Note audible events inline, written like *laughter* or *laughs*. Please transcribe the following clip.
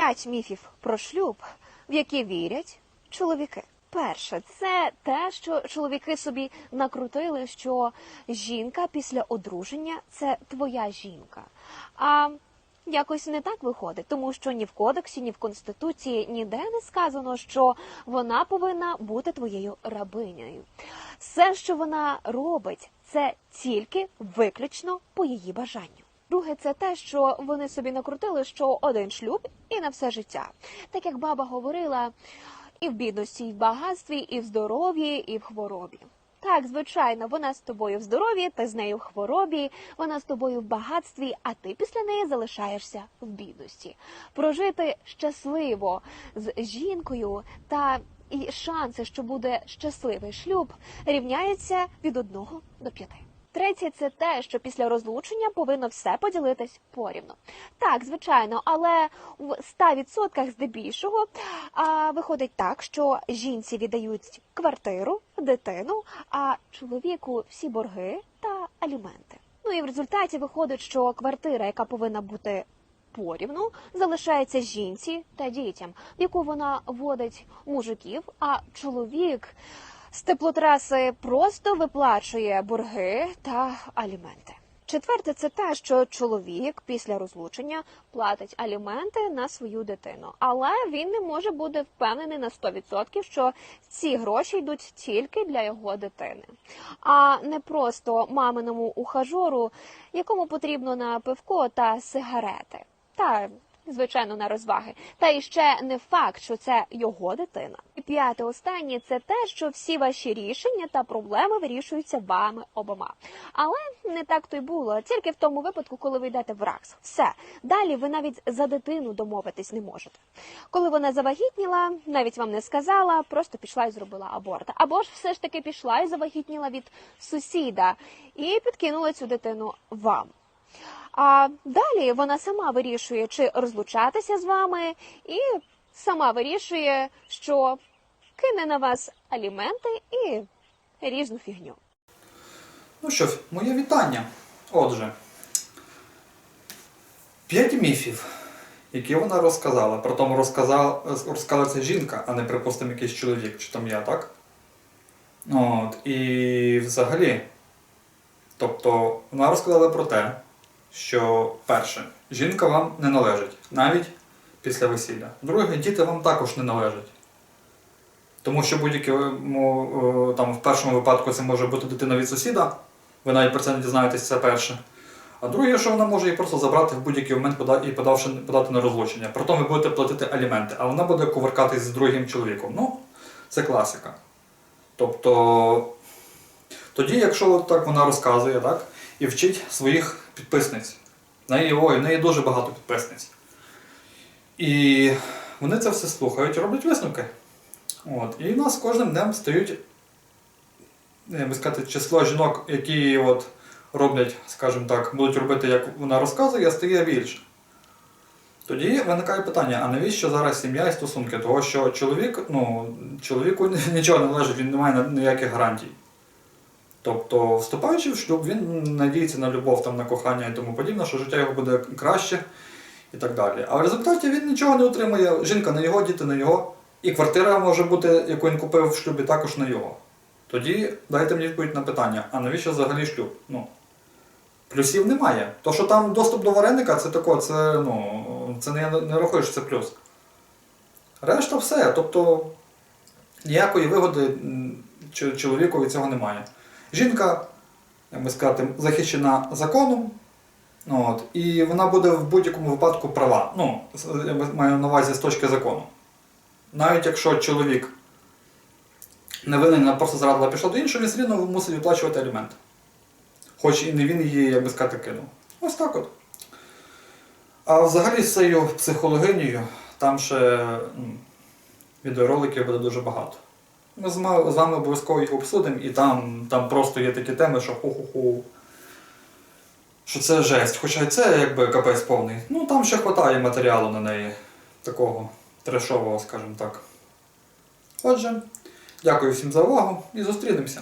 П'ять міфів про шлюб, в які вірять чоловіки. Перше, це те, що чоловіки собі накрутили, що жінка після одруження це твоя жінка. А якось не так виходить, тому що ні в кодексі, ні в конституції ніде не сказано, що вона повинна бути твоєю рабинею. Все, що вона робить, це тільки виключно по її бажанню. Друге, це те, що вони собі накрутили, що один шлюб і на все життя. Так як баба говорила, і в бідності, і в багатстві, і в здоров'ї, і в хворобі. Так, звичайно, вона з тобою в здоров'ї, ти з нею в хворобі, вона з тобою в багатстві, а ти після неї залишаєшся в бідності. Прожити щасливо з жінкою та і шанси, що буде щасливий шлюб, рівняються від одного до п'яти. Третє це те, що після розлучення повинно все поділитись порівну. Так, звичайно, але в 100% здебільшого а, виходить так, що жінці віддають квартиру, дитину, а чоловіку всі борги та аліменти. Ну і в результаті виходить, що квартира, яка повинна бути порівну, залишається жінці та дітям, в яку вона водить мужиків, а чоловік з теплотраси просто виплачує борги та аліменти. Четверте, це те, що чоловік після розлучення платить аліменти на свою дитину, але він не може бути впевнений на 100%, що ці гроші йдуть тільки для його дитини, а не просто маминому ухажору, якому потрібно на пивко та сигарети. Та звичайно, на розваги. Та і ще не факт, що це його дитина. І п'яте останнє це те, що всі ваші рішення та проблеми вирішуються вами обома. Але не так то й було, тільки в тому випадку, коли ви йдете в РАКС. Все далі ви навіть за дитину домовитись не можете. Коли вона завагітніла, навіть вам не сказала, просто пішла і зробила аборт. Або ж все ж таки пішла і завагітніла від сусіда і підкинула цю дитину вам. А далі вона сама вирішує, чи розлучатися з вами, і сама вирішує, що кине на вас аліменти і різну фігню. Ну що ж, моє вітання. Отже, п'ять міфів, які вона розказала. Притому розказала, розказала це жінка, а не, припустимо, якийсь чоловік, чи там я, так? От, і взагалі, тобто, вона розказала про те, що перше, жінка вам не належить, навіть після весілля. Друге, діти вам також не належать. Тому що будь-якому е, там в першому випадку це може бути дитина від сусіда, ви навіть про це не дізнаєтесь, це перше. А друге, що вона може її просто забрати в будь-який момент і подавши, подати на розлучення. Притом ви будете платити аліменти, а вона буде кувыркатись з другим чоловіком. Ну, це класика. Тобто, тоді, якщо так вона розказує, так, і вчить своїх підписниць. Неї, ой, в неї дуже багато підписниць. І вони це все слухають роблять висновки. От. І в нас кожним днем стають, я би сказати, число жінок, які от роблять, скажімо так, будуть робити, як вона розказує, стає більше. Тоді виникає питання, а навіщо зараз сім'я і стосунки? Того, що чоловік, ну, чоловіку *laughs* нічого не належить, він не має ніяких гарантій. Тобто, вступаючи в шлюб, він надіється на любов, там, на кохання і тому подібне, що життя його буде краще і так далі. А в результаті він нічого не отримує. Жінка не його, діти не його. І квартира може бути, яку він купив в шлюбі, також не його. Тоді дайте мені відповідь на питання, а навіщо взагалі шлюб? Ну, плюсів немає. То, що там доступ до вареника, це тако, це, ну, це не, не рахуєш, це плюс. Решта все. Тобто ніякої вигоди чоловіку від цього немає. Жінка, як би сказати, захищена законом, ну, от, і вона буде в будь-якому випадку права. Ну, я маю на увазі з точки закону. Навіть якщо чоловік не винен, просто зрадила пішла до іншого, він все рівно мусить виплачувати аліменти. Хоч і не він її, як би сказати, кинув. Ось так от. А взагалі з цією психологинею там ще м, відеороликів буде дуже багато. Ми з вами обов'язково їх обсудимо, і там, там просто є такі теми, що ху-ху-ху. Що це жесть. Хоча це якби капець повний. Ну там ще вистачає матеріалу на неї. Такого трешового, скажімо так. Отже, дякую всім за увагу і зустрінемося.